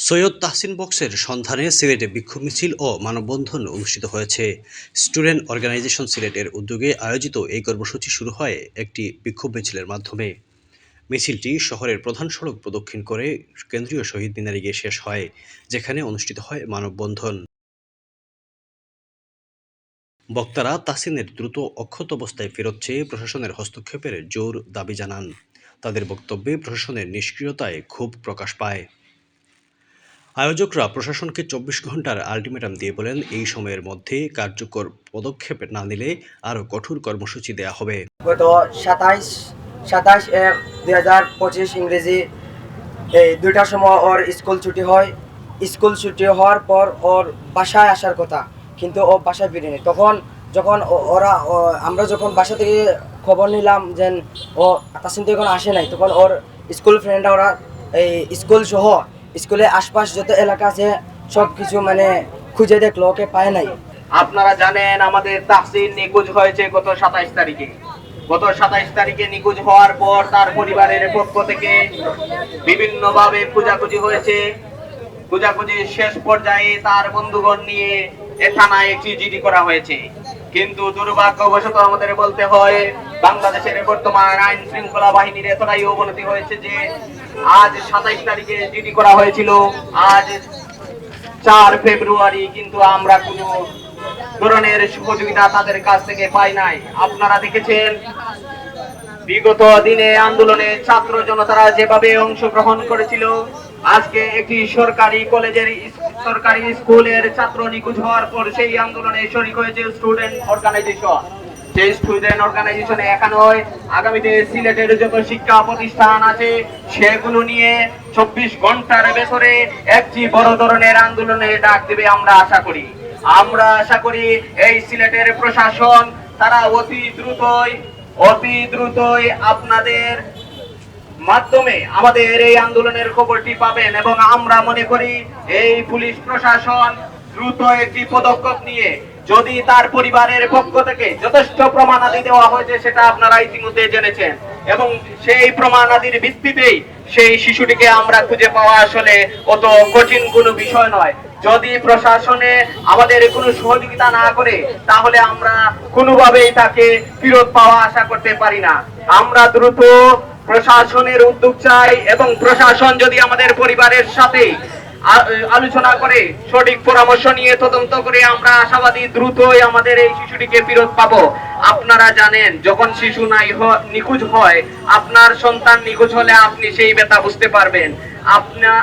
সৈয়দ তাহসিন বক্সের সন্ধানে সিলেটে বিক্ষোভ মিছিল ও মানববন্ধন অনুষ্ঠিত হয়েছে। স্টুডেন্ট অর্গানাইজেশন সিলেটের উদ্যোগে আয়োজিত এই কর্মসূচি শুরু হয় একটি বিক্ষোভ মিছিলের মাধ্যমে। মিছিলটি শহরের প্রধান সড়ক প্রদক্ষিণ করে কেন্দ্রীয় শহীদ মিনারে গিয়ে শেষ হয়, যেখানে অনুষ্ঠিত হয় মানববন্ধন। বক্তারা তাসিনের দ্রুত অক্ষত অবস্থায় ফেরত চেয়ে প্রশাসনের হস্তক্ষেপের জোর দাবি জানান। তাদের বক্তব্যে প্রশাসনের নিষ্ক্রিয়তায় ক্ষোভ প্রকাশ পায়। আয়োজকরা প্রশাসনকে চব্বিশ ঘণ্টার আলটিমেটাম দিয়ে বলেন, এই সময়ের মধ্যে কার্যকর পদক্ষেপ না নিলে আরও কঠোর কর্মসূচি দেয়া হবে। গত সাতাইশ সাতাইশ এক দুই হাজার পঁচিশ ইংরেজি এই দুইটার সময় ওর স্কুল ছুটি হয়। স্কুল ছুটি হওয়ার পর ওর বাসায় আসার কথা, কিন্তু ও বাসায় ফিরেনি। তখন যখন ওরা আমরা যখন বাসা থেকে খবর নিলাম যে ও, তাসিন তো এখন আসে নাই, তখন ওর স্কুল ফ্রেন্ডরা ওরা এই স্কুল সহ স্কুলের আশপাশ যত এলাকা আছে সব কিছু মানে খুঁজে দেখল, ওকে পায় নাই। আপনারা জানেন, আমাদের তাহসিন নিখোঁজ হয়েছে গত সাতাইশ তারিখে। গত সাতাইশ তারিখে নিখোঁজ হওয়ার পর তার পরিবারের পক্ষ থেকে বিভিন্ন ভাবে খোঁজাখুঁজি হয়েছে। খোঁজাখুঁজির শেষ পর্যায়ে তার বন্ধুগণ নিয়ে এ থানায় একটি জিডি করা হয়েছে। কিন্তু দুর্ভাগ্যবশত আমাদের বলতে হয়, বাংলাদেশের বর্তমান আইন শৃঙ্খলা বাহিনীর এতটাই অবনতি হয়েছে যে আজ সাতাইশ তারিখে জিডি করা হয়েছিল। আজ চার ফেব্রুয়ারি কিন্তু আমরা কোনো ধরনের সহযোগিতা তাদের কাছ থেকে পাই নাই। আপনারা দেখেছেন, বিগত দিনে আন্দোলনে ছাত্র জনতারা যেভাবে অংশগ্রহণ করেছিল আজকে একটি সরকারি কলেজের সরকারি স্কুলের ছাত্র নিখোঁজ হওয়ার পর সেই আন্দোলনে শরিক হয়েছে স্টুডেন্ট অর্গানাইজেশন। স্টুডেন্ট আগামীতে সিলেটের যত শিক্ষা প্রতিষ্ঠান আছে, সেগুলো নিয়ে চব্বিশ ঘণ্টার ভেতরে একটি বড় ধরনের আন্দোলনে ডাক দেবে আমরা আশা করি। আমরা আশা করি এই সিলেটের প্রশাসন, তারা অতি দ্রুতই অতি দ্রুতই আপনাদের মাধ্যমে আমাদের এই আন্দোলনের খবরটি পাবেন এবং আমরা মনে করি এই পুলিশ প্রশাসন দ্রুত একটি পদক্ষেপ নিয়ে, যদি তার পরিবারের পক্ষ থেকে যথেষ্ট প্রমাণাদি দেওয়া হয়েছে, সেটা আপনারা ইতিমধ্যে জেনেছেন। এবং সেই প্রমাণাদির ভিত্তিতেই সেই শিশুটিকে আমরা খুঁজে পাওয়া আসলে অত কঠিন কোনো বিষয় নয়। যদি প্রশাসনে আমাদের কোনো সহযোগিতা না করে, তাহলে আমরা কোনোভাবেই তাকে ফেরত পাওয়া আশা করতে পারি না। আমরা দ্রুত প্রশাসনের উদ্যোগ চাই এবং প্রশাসন যদি আমাদের পরিবারের সাথে আলোচনা করে, সঠিক পরামর্শ নিয়ে তদন্ত করে আমরা আশাবাদী দ্রুতই আমাদের এই শিশুটিকে ফেরত পাবো। আপনারা জানেন, যখন শিশু নাই নিখোঁজ হয়, আপনার সন্তান নিখোঁজ হলে আপনি সেই ব্যথা বুঝতে পারবেন। আপনার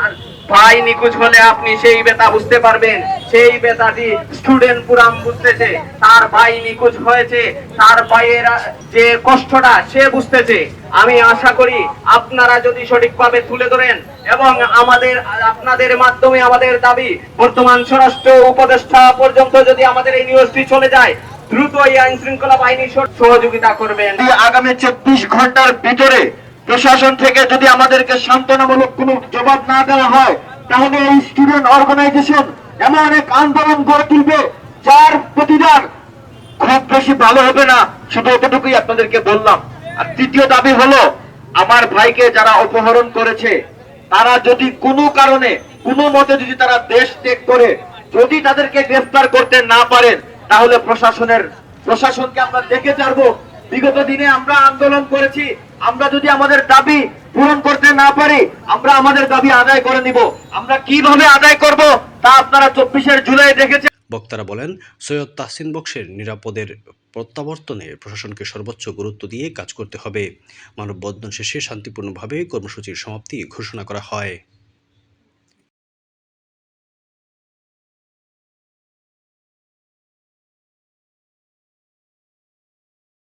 ভাই নিখোঁজ হলে আপনি সেই ব্যথা বুঝতে পারবেন। সেই ব্যথাটি স্টুডেন্ট পুরাম বুঝতেছে। তার ভাই নিখোঁজ হয়েছে। তার ভাইয়ের যে কষ্টটা সে বুঝতেছে। আমি আশা করি আপনারা যদি সঠিকভাবে তুলে ধরেন এবং আমাদের, আপনাদের মাধ্যমে আমাদের দাবি, বর্তমান স্বরাষ্ট্র উপদেষ্টা পর্যন্ত যদি আমাদের এই নিউজটি চলে যায়, দ্রুত এই আইন শৃঙ্খলা বাহিনী সহযোগিতা করবেন। আগামী চব্বিশ ঘণ্টার ভিতরে প্রশাসন থেকে যদি আমাদেরকে সান্ত্বনামূলক কোনো জবাব না দেওয়া হয়, তাহলে এই স্টুডেন্ট অর্গানাইজেশন এমন এক আন্দোলন গড়ে তুলবে যার প্রতিদান খুব বেশি ভালো হবে না, শুধু এতটুকুই আপনাদেরকে বললাম। আর তৃতীয় দাবি হলো, আমার ভাইকে যারা অপহরণ করেছে, তারা যদি কোনো কারণে, কোনো মতে যদি তারা দেশ ত্যাগ করে, যদি তাদেরকে গ্রেফতার করতে না পারেন, তাহলে প্রশাসনের, প্রশাসনকে আমরা দেখে ছাড়বো। বিগত দিনে আমরা আন্দোলন করেছি, আমরা যদি আমাদের দাবি পূরণ করতে না পারি, আমরা আমাদের দাবি আদায় করে নিব। আমরা কীভাবে আদায় করব? তা আপনারা চব্বিশের জুলাই দেখেছেন। বক্তারা বলেন, সৈয়দ তাহসিন বক্সের নিরাপদের প্রত্যাবর্তনে প্রশাসনকে সর্বোচ্চ গুরুত্ব দিয়ে কাজ করতে হবে। মানববন্ধন শেষে শান্তিপূর্ণভাবে কর্মসূচির সমাপ্তি ঘোষণা করা হয়।